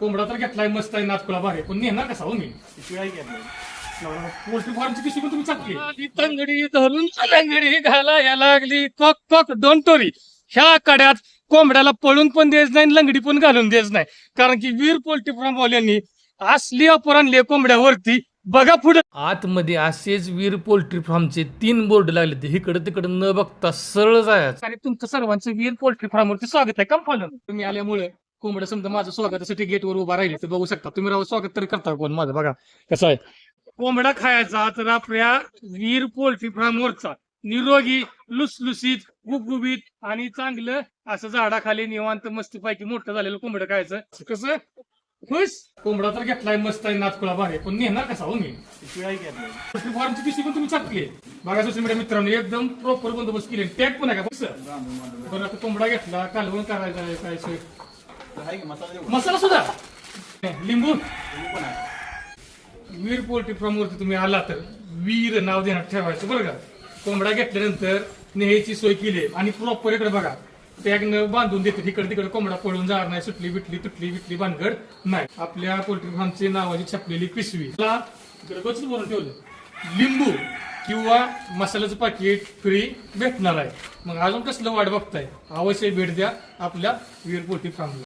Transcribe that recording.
कोंबडा तर घेतलाय मस्त आहे नाचकुला भारी पण नेणार कसा हो मी? पोल्ट्री फार्मची पिशवी पण तुम्ही चालली तंगडी धरून तंगडी घालायला लागली. कॉक कॉक दोन टोरी ह्या कड्यात कोंबड्याला पळून पण द्यायच नाही आणि लंगडी पण घालून द्यायच नाही. कारण की वीर पोल्ट्री फार्म वाल्यांनी असली ऑफर आणली कोंबड्यावरती. बघा पुढे. आतमध्ये असेच वीर पोल्ट्री फार्मचे तीन बोर्ड लागले ते इकडे तिकडे न बघता सरळ जायचं. आणि तुमचं सर्वांचं वीर पोल्ट्री फार्मवरती स्वागत आहे कम तुम्ही आल्यामुळे कोंबड समजा माझं स्वागतासाठी गेटवर उभा राहिले तर बघू शकता. तुम्ही राहू स्वागत तरी करता कोण माझं? बघा कसं आहे. कोंबडा खायचा तर आपल्या वीर पोल्ट्री फार्मवरचा निरोगी लुसलुसीत गुबगुबीत आणि चांगलं असं झाडाखाली निवांत मस्तपैकी मोठं झालेलं कोंबडं खायचं. कसं? खुश? कोंबडा तर घेतलाय मस्त आहे नाचकुला भारी. पण नेणार कसा हो मी? पोल्ट्री फार्मची पिशवी पण तुम्ही छापली बघा सोशल मीडिया मित्रांनो एकदम प्रॉपर बंदोबस्त केले टॅग पण आहे का? कसं बरं आता कोंबडा घेतला कालवण करायचं काय आहे की मसाला देऊ मसाला सुद्धा. लिंबू. लिंबू पण आहे वीर पोल्ट्री फार्म वरती तुम्ही आला तर वीर नाव देण्यात ठेवायचं बरं का? कोंबडा घेतल्यानंतर नेहमीची सोय केली आणि प्रॉपर इकडे बघा टॅग बांधून देते. इकडे तिकडे कोंबडा पळून जाणार नाही. सुटली बिटली तुटली विटली बांधगड नाही. आपल्या पोल्ट्री फार्मची नावाची छापलेली पिशवी. ला बोलून ठेवलं. लिंबू किंवा मसाल्याचं पाकिट फ्री भेटणार आहे. मग अजून कसलं वाट बघताय? अवश्य भेट द्या आपल्या वीर पोल्ट्री फार्मला.